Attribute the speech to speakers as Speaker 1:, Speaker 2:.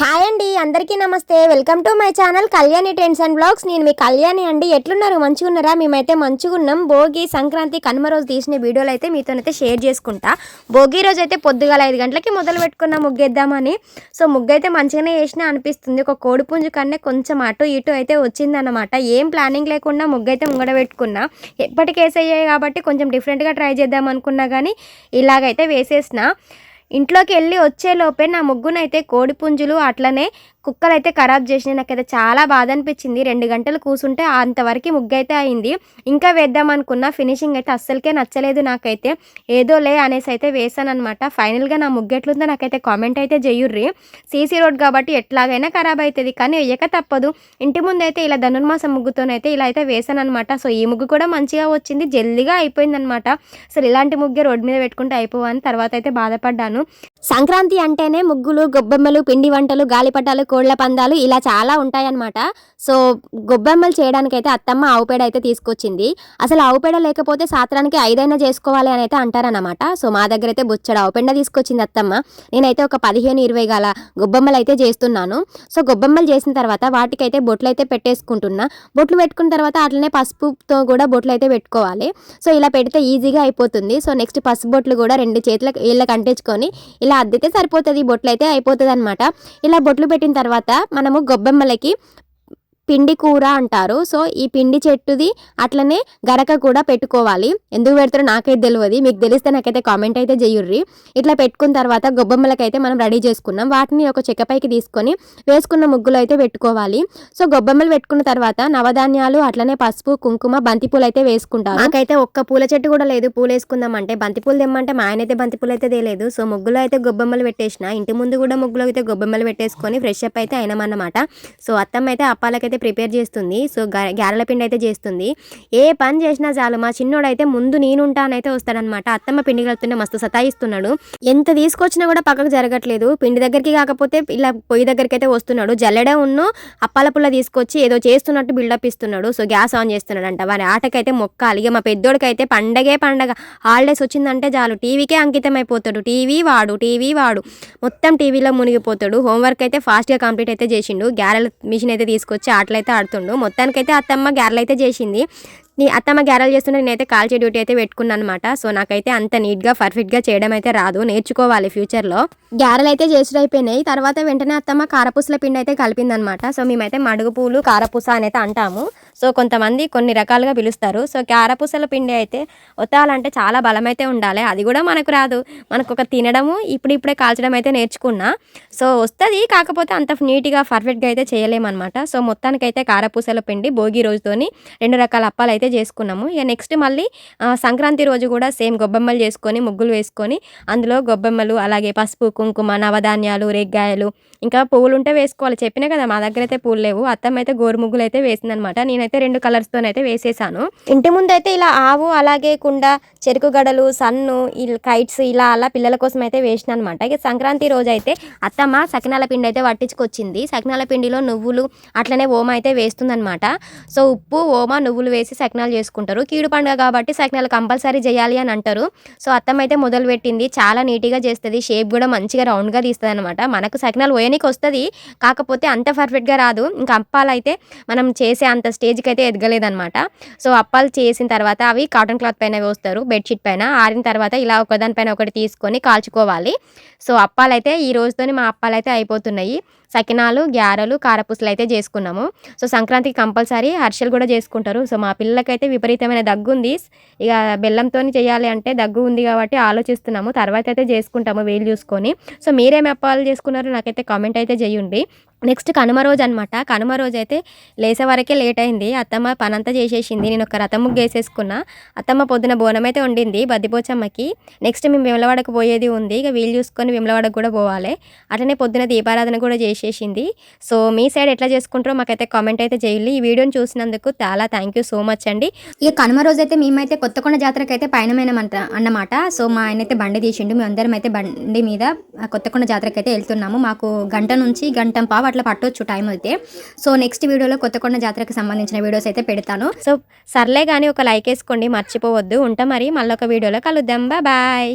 Speaker 1: Hi అండి అందరికీ నమస్తే. Welcome to my channel Kalyani trends and vlogs. నేను మీ కళ్యాణి అండి. ఎట్లున్నారు? మంచిగా ఉన్నారా మేమైతే మంచిగా ఉన్నాం భోగి సంక్రాంతి కనుమ రోజు తీసిన వీడియోలు అయితే మీతోనైతే షేర్ చేసుకుంటా. భోగి రోజు అయితే పొద్దుగాల ఐదు గంటలకి మొదలు పెట్టుకున్నా ముగ్గేద్దామని. సో ముగ్గు అయితే మంచిగానే వేసినా అనిపిస్తుంది. ఒక కోడి పుంజు కన్నా కొంచెం అటు ఇటు అయితే వచ్చిందనమాట ఏం ప్లానింగ్ లేకుండా ముగ్గు అయితే ముంగడ పెట్టుకున్నా ఎప్పటికి వేసేయ్యాయి కాబట్టి కొంచెం డిఫరెంట్గా ట్రై చేద్దాం అనుకున్నా కానీ ఇలాగైతే వేసేసిన. ఇంట్లోకి వెళ్ళి వచ్చేలోపే నా ముగ్గునైతే కోడిపుంజులు అట్లనే కుక్కలు అయితే ఖరాబ్ చేసినాయి. నాకైతే చాలా బాధ అనిపించింది. రెండు గంటలు కూర్చుంటే అంతవరకు ముగ్గు అయితే అయింది. ఇంకా వేద్దాం అనుకున్న. ఫినిషింగ్ అయితే అస్సలకే నచ్చలేదు నాకైతే. ఏదో లే అనేసి అయితే వేసాను అనమాట ఫైనల్గా నా ముగ్గు ఎట్లుందో నాకైతే కామెంట్ అయితే చెయ్యుర్రి సీసీ రోడ్ కాబట్టి ఎట్లాగైనా ఖరాబ్ అవుతుంది కానీ వేయక తప్పదు. ఇంటి ముందు అయితే ఇలా ధనుర్మాసం ముగ్గుతోనైతే ఇలా అయితే వేసాను అనమాట సో ఈ ముగ్గు కూడా మంచిగా వచ్చింది. జల్దిగా అయిపోయిందనమాట అసలు ఇలాంటి ముగ్గే రోడ్డు మీద పెట్టుకుంటే అయిపోవని తర్వాత అయితే బాధపడ్డాను. సంక్రాంతి అంటేనే ముగ్గులు గొబ్బెమ్మలు పిండి వంటలు గాలిపటాలు కోళ్ళ పందాలు ఇలా చాలా ఉంటాయన్నమాట. సో గొబ్బెమ్మలు చేయడానికైతే అత్తమ్మ ఆవుపేడ అయితే తీసుకొచ్చింది. అసలు ఆవుపేడ లేకపోతే సాత్రానికి ఐదైనా చేసుకోవాలి అని అయితే అంటారనమాట సో మా దగ్గర అయితే బుచ్చడు ఆవుపెండ తీసుకొచ్చింది అత్తమ్మ. నేనైతే ఒక పదిహేను ఇరవై గల గొబ్బెమ్మలు అయితే చేస్తున్నాను. సో గొబ్బెమ్మలు చేసిన తర్వాత వాటికైతే బొట్లు అయితే పెట్టేసుకుంటున్నా. బొట్లు పెట్టుకున్న తర్వాత అట్లనే పసుపుతో కూడా బొట్లు అయితే పెట్టుకోవాలి. సో ఇలా పెడితే ఈజీగా అయిపోతుంది. సో నెక్స్ట్ పసుపు బొట్లు కూడా రెండు చేతులకు ఏళ్ళకి అంటించుకొని ఇలా అద్దితే సరిపోతుంది. బొట్లు అయితే అయిపోతుంది అనమాట ఇలా బొట్లు పెట్టిన తర్వాత మనము గొబ్బెమ్మలకి పిండి కూర అంటారు. సో ఈ పిండి చెట్టుది అట్లనే గరక కూడా పెట్టుకోవాలి. ఎందుకు పెడతారో నాకైతే తెలియదు మీకు తెలిస్తే నాకైతే కామెంట్ అయితే చేయుర్రి. ఇట్లా పెట్టుకున్న తర్వాత గొబ్బెమ్మలకైతే మనం రెడీ చేసుకున్నాం. వాటిని ఒక చెక్కపైకి తీసుకొని వేసుకున్న ముగ్గులు అయితే పెట్టుకోవాలి. సో గొబ్బెమ్మలు పెట్టుకున్న తర్వాత నవధాన్యాలు అట్లనే పసుపు కుంకుమ బంతిపూలు అయితే వేసుకుంటారు. నాకైతే ఒక్క పూల చెట్టు కూడా లేదు. పూలు వేసుకుందాం అంటే బంతిపూలు తెమ్మంటే మా ఆయన అయితే బంతిపూలు అయితే తెలియదు సో ముగ్గులో అయితే గొబ్బెమ్మలు పెట్టేసిన. ఇంటి ముందు కూడా ముగ్గులో అయితే గొబ్బెమ్మలు పెట్టేసుకొని ఫ్రెష్ అప్ అయితే అయినామన్నమాట. సో అత్తమ్మ అయితే అప్పాలకైతే ప్రిపేర్ చేస్తుంది. సో గారెల పిండి అయితే చేస్తుంది. ఏ పని చేసినా చాలు మా చిన్నోడైతే ముందు నేనుంటానైతే వస్తాడనమాట అత్తమ్మ పిండి కలుపుతుంటే మస్తు సతాయిస్తున్నాడు. ఎంత తీసుకొచ్చినా కూడా పక్కకు జరగట్లేదు. పిండి దగ్గరికి కాకపోతే ఇలా పొయ్యి దగ్గరికి అయితే వస్తున్నాడు. జల్లెడే ఉన్ను అప్పాల పుల్ల తీసుకొచ్చి ఏదో చేస్తున్నట్టు బిల్డప్ ఇస్తున్నాడు. సో గ్యాస్ ఆన్ చేస్తున్నాడు అంట వారి ఆటకైతే మొక్కాలి. ఇక మా పెద్దోడికైతే పండగే పండగ. హాలిడేస్ వచ్చిందంటే చాలు. టీవీకే అంకితం అయిపోతాడు టీవీ వాడు టీవీ వాడు. మొత్తం టీవీలో మునిగిపోతాడు. హోంవర్క్ అయితే ఫాస్ట్గా కంప్లీట్ అయితే చేసిండు. గ్యారెల మిషన్ అయితే తీసుకొచ్చి ఆట అయితే ఆడుతుండు. మొత్తానికైతే అత్తమ్మ గ్యారలు అయితే చేసింది. నీ అత్తమ్మ గ్యారలు చేస్తుంటే నేనైతే కాల్చే డ్యూటీ అయితే పెట్టుకున్నాను అనమాట సో నాకైతే అంత నీట్గా పర్ఫెక్ట్గా చేయడం అయితే రాదు. నేర్చుకోవాలి ఫ్యూచర్లో. గ్యారెలు అయితే చేసుడు అయిపోయినాయి. తర్వాత వెంటనే అత్తమ్మ కారపూసల పిండి అయితే కలిపిందనమాట. సో మేమైతే మడుగు పూలు కారపూస అని అయితే అంటాము. సో కొంతమంది కొన్ని రకాలుగా పిలుస్తారు. సో కారపూసల పిండి అయితే ఒత్తాలంటే చాలా బలమైతే ఉండాలి. అది కూడా మనకు రాదు. మనకు ఒక తినడము ఇప్పుడిప్పుడే కాల్చడం అయితే నేర్చుకున్నా. సో వస్తుంది కాకపోతే అంత నీట్గా పర్ఫెక్ట్గా అయితే చేయలేమన్నమాట. సో మొత్తానికైతే కారపూసల పిండి భోగి రోజుతోని రెండు రకాల అప్పాలు అయితే చేసుకున్నాము. ఇక నెక్స్ట్ మళ్ళీ సంక్రాంతి రోజు కూడా సేమ్ గొబ్బెమ్మలు చేసుకొని ముగ్గులు వేసుకొని అందులో గొబ్బెమ్మలు అలాగే పసుపు కుంకుమ నవధాన్యాలు రేగ్గాయలు ఇంకా పువ్వులు ఉంటే వేసుకోవాలి. చెప్పినా కదా మా దగ్గర అయితే పూలు లేవు. అత్తమ్మ అయితే గోరు ముగ్గులు అయితే వేసిందనమాట నేను నేనైతే రెండు కలర్స్తోనైతే అయితే వేసేసాను. ఇంటి ముందు అయితే ఇలా ఆవు అలాగే కుండ చెరుకు గడలు సన్ను కైట్స్ ఇలా అలా పిల్లల కోసం అయితే వేసిన అనమాట ఇక సంక్రాంతి రోజు అయితే అత్తమ్మ సకినాల పిండి అయితే పట్టించుకొచ్చింది సకినాల పిండిలో నువ్వులు అట్లనే ఓమ అయితే వేస్తుందనమాట. సో ఉప్పు ఓమ నువ్వులు వేసి సకినాలు చేసుకుంటారు. కీడు పండుగ కాబట్టి సకినాలు కంపల్సరీ చేయాలి అని అంటారు. సో అత్తమ్మ అయితే మొదలు పెట్టింది. చాలా నీట్గా చేస్తుంది. షేప్ కూడా మంచిగా రౌండ్గా తీస్తుంది అనమాట మనకు సకినాలు పోయనికి వస్తుంది కాకపోతే అంత పర్ఫెక్ట్గా రాదు. ఇంకా అప్పాలైతే మనం చేసే అంత స్టేజ్ స్టేజ్కి అయితే ఎదగలేదన్నమాట. సో అప్పాలు చేసిన తర్వాత అవి కాటన్ క్లాత్ పైన వేస్తారు బెడ్షీట్ పైన. ఆరిన తర్వాత ఇలా ఒకదానిపైన ఒకటి తీసుకొని కాల్చుకోవాలి. సో అప్పాలు అయితే ఈ రోజుతోని మా అప్పాలు అయితే అయిపోతున్నాయి. సకినాలు గ్యారెలు కారపూసలు అయితే చేసుకున్నాము. సో సంక్రాంతికి కంపల్సరీ హర్షలు కూడా చేసుకుంటారు. సో మా పిల్లలకైతే విపరీతమైన దగ్గు ఉంది. ఇక బెల్లంతో చేయాలి అంటే దగ్గు ఉంది కాబట్టి ఆలోచిస్తున్నాము. తర్వాత అయితే చేసుకుంటాము వేలు చూసుకొని. సో మీరేమి అప్పాలు చేసుకున్నారో నాకైతే కామెంట్ అయితే చేయండి. నెక్స్ట్ కనుమ రోజు అనమాట కనుమ రోజు అయితే లేసే వరకే లేట్ అయింది. అత్తమ్మ పనంతా చేసేసింది. నేను ఒక రథం ముగ్గు వేసేసుకున్నా. అత్తమ్మ పొద్దున బోనం అయితే వండింది బద్దిపోచమ్మకి. నెక్స్ట్ మేము విమలవాడకు పోయేది ఉంది. ఇక వీలు చూసుకొని విమలవాడకు కూడా పోవాలి. అట్లనే పొద్దున దీపారాధన కూడా చేసేసింది. సో మీ సైడ్ ఎట్లా చేసుకుంటారో మాకైతే కామెంట్ అయితే చేయాలి ఈ వీడియోని చూసినందుకు చాలా థ్యాంక్ యూ సో మచ్ అండి.
Speaker 2: ఇక కనుమ రోజు అయితే మేమైతే కొత్తకొండ జాతరకు అయితే పయనమైనమంట అన్నమాట. సో మా ఆయన అయితే బండి తీసిండు. మేమందరం అయితే బండి మీద కొత్తకొండ జాతరకు అయితే వెళ్తున్నాము. మాకు గంట నుంచి గంట పావు అట్లా పట్టొచ్చు టైం అయితే. సో నెక్స్ట్ వీడియోలో కొత్తకొండ జాతరకు సంబంధించిన వీడియోస్ అయితే పెడతాను.
Speaker 1: సో సర్లే కానీ ఒక లైక్ వేసుకోండి మర్చిపోవద్దు. ఉంటా మరి మళ్ళీ ఒక వీడియోలో కలుద్దాం. బాయ్